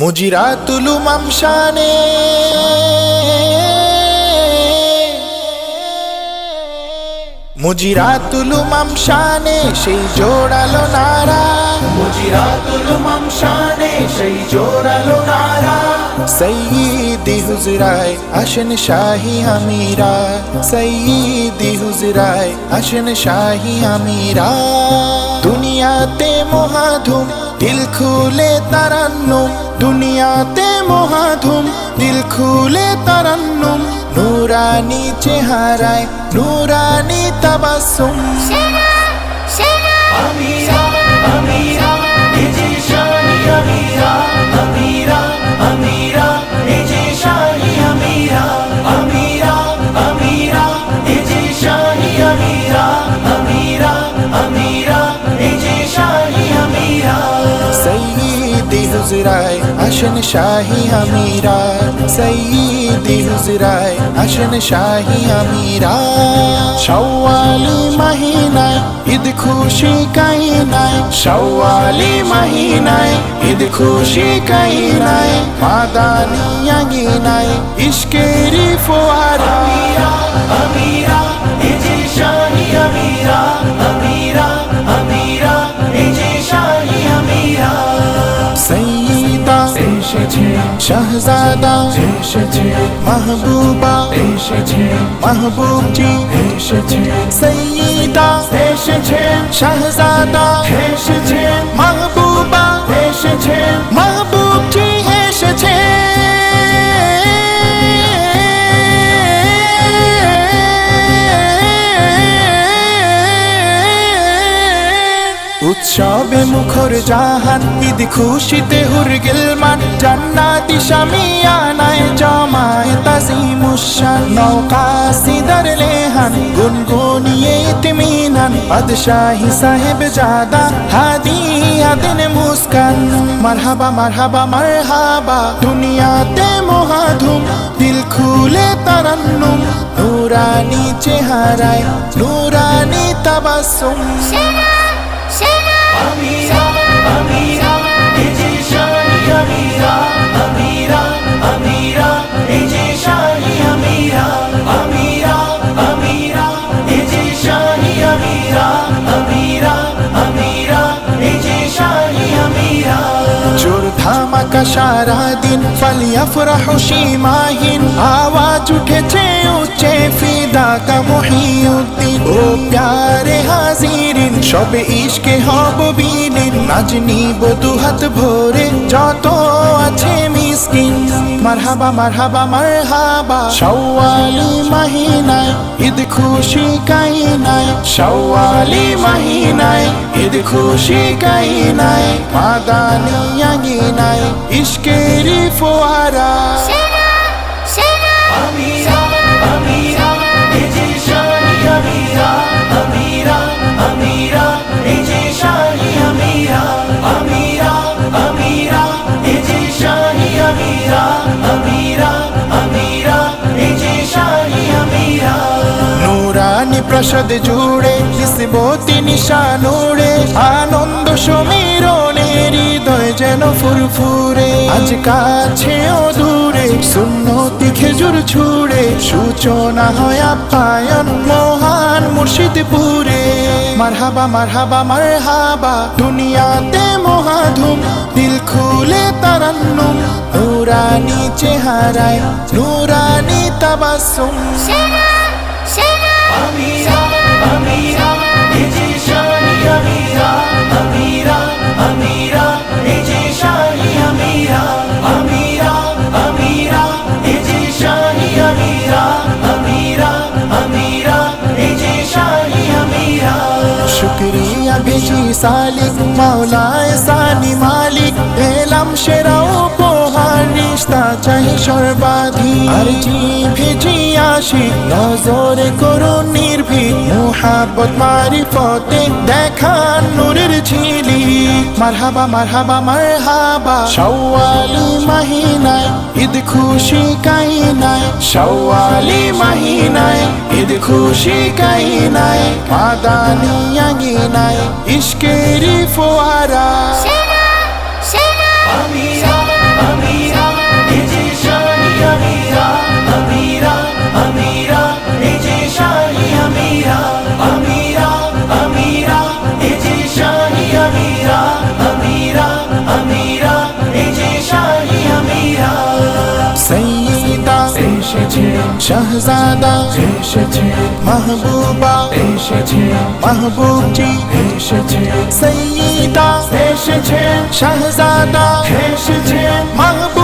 মুজিরাতুল মামশানে মুজিরাতুল মামশানে সেই জোড়ালো নারা। মুজিরাতুল মামশানে সেই জোড়ালো নারা। সৈয়দি হুজরায় আসেন শাহী আমিরা। সৈয়দি হুজরায় আসেন শাহী আমিরা। দুনিয়াতে মহাধুম দিল খুলে তারান্নুম। দুনিয়াতে মহাধুম দিল খুলে তারান্নুম। নুরানি চেহারায় নুরানি তাবাসুম। সেরা সেরা আসেন শাহী আমিরা সৈয়দি হুজরায় আসেন শাহী আমিরা। শাওয়ালি মাহিনায়, ঈদ খুশি কাইনায় শাওয়ালি মাহিনায়, ঈদ খুশি কাইনায় মাদানি আগিনায় ইশকেরি ফোয়ারা। আমিরা আমিরা। শাহজাদা। এসেছে। মাহবুবা। এসেছে। মাহবুব জি এসেছে। সৈয়দা। এসেছে। শাহজাদা। এসেছে। মাহবুবা। এসেছে। মাহবুব জি এসেছে। উৎসবে মুখর জাহান ঈদ খুশিতে হুর গিলমান জান্নাতি শামিয়ানায় জমায় তাজিমুশান নৌকা সিদার লেহান গুনগুনিয়ে ইতমিনান। বাদশাহী সাহেব জাদা হাদিয়া দিন মুস্কান। মারহাবা মারহাবা মারহাবা দুনিয়াতে মহাধুম। দিল খুলে তারান্নুম নুরানি চেহারায় নুরানি তাবাসুম সেরা সেরা আমিরা আমিরা আমিরা আমিরা আমিরা, এই যে শাহি আমিরা আমিরা আমিরা, এই যে শাহি আমিরা আমিরা আমিরা, এই যে শাহি আমিরা। জোর ধামাকা সারা সীমাহীন, আওয়াজ উঠেছে উচ্চে ফিদা কা ও প্যারে হাজিরিন সবে ইশকে হব বিলীন নাজ নিব দুহাত ভরে। যত আছে মিসকিন মারহাবা মারহাবা মারহাবা। শাওয়ালি মাহিনায় ঈদ খুশি কাইনায়। শাওয়ালি মাহিনায় ঈদ খুশি কাইনায়। মাদানি আগিনায় ইশকেরি ফোয়ারা। প্রসাদ জুড়ে কিসবতি নিশানুড়ে আনন্দ সমীরণের হৃদয় যেন ফুরফুরে। আজ কাছে ও দূরে সুন্নতি খেজুর ছুড়ে। সূচনা হয় আপ্যায়ন মহান মুর্শিদপুরে। মারহাবা মারহাবা মারহাবা, দুনিয়াতে মহাধুম। দিল খুলে তারান্নুম, নুরানি চেহারায়, নুরানি তাবাসুম শুক্রিয়া বেজি সালিক মাওলায় সানি মালিক এলাম সেরা উপহার রিস্তা চাই সর্বাধি। আর ভেজি আসি নজরে করুন নির্ভীক। মুহাব্বত মারিফতে দেখান নূরের ঝিলি। মারহাবা মারহাবা মারহাবা, শাওয়ালি মাহিনায় ঈদ খুশি কাইনায় শাওয়ালি মাহিনায় ঈদ খুশি কাইনায় মাদানি আগিনায় ইশকেরি ফোয়ারা। শাহজাদা এসেছে। মাহবুবা এসেছে। মাহবুবজি এসেছে। সৈয়দা এসেছে। শাহজাদা এসেছে। মাহবুবা